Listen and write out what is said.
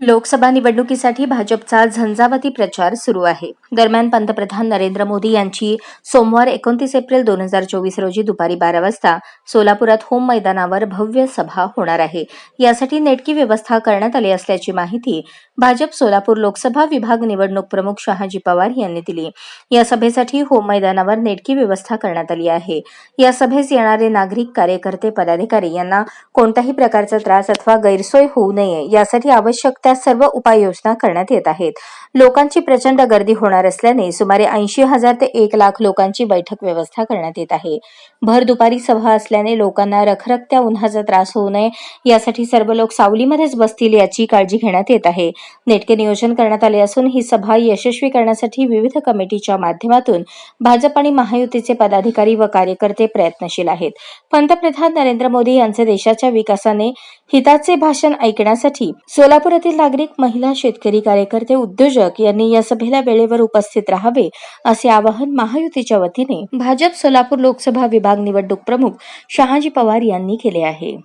लोकसभा निवडणुकीसाठी भाजपचा झंझावती प्रचार सुरू आहे. दरम्यान पंतप्रधान नरेंद्र मोदी यांची सोमवार एकोणतीस एप्रिल दोन हजार चोवीस रोजी दुपारी बारा वाजता सोलापुरात होम मैदानावर भव्य सभा होणार आहे. यासाठी नेटकी व्यवस्था करण्यात आली असल्याची माहिती भाजप सोलापूर लोकसभा विभाग निवडणूक प्रमुख शहाजी पवार यांनी दिली. या सभेसाठी होम मैदानावर नेटकी व्यवस्था करण्यात आली आहे. या सभेस येणारे नागरिक कार्यकर्ते पदाधिकारी यांना कोणत्याही प्रकारचा त्रास अथवा गैरसोय होऊ नये यासाठी आवश्यक त्या सर्व उपाययोजना करण्यात येत आहेत. लोकांची प्रचंड गर्दी होणार असल्याने सुमारे ऐंशी हजार ते एक लाख लोकांची बैठक व्यवस्था करण्यात येत आहे. भर दुपारी सभा असल्याने लोकांना रखरखत्या उन्हाचा त्रास होऊ नये यासाठी सर्व लोक सावलीमध्येच बसतील याची काळजी घेण्यात येत आहे. नेटके नियोजन करण्यात आले असून ही सभा यशस्वी करण्यासाठी विविध कमिटीच्या माध्यमातून भाजप आणि महायुतीचे पदाधिकारी व कार्यकर्ते प्रयत्नशील आहेत. पंतप्रधान नरेंद्र मोदी यांचे देशाच्या विकासाने हिताचे भाषण ऐकण्यासाठी सोलापुरातील नागरिक महिला शेतकरी कार्यकर्ते उद्योजक यांनी या सभेला वेळेवर उपस्थित राहावे असे आवाहन महायुतीच्या वतीने भाजप सोलापूर लोकसभा विभाग निवडणूक प्रमुख शहाजी पवार यांनी केले आहे.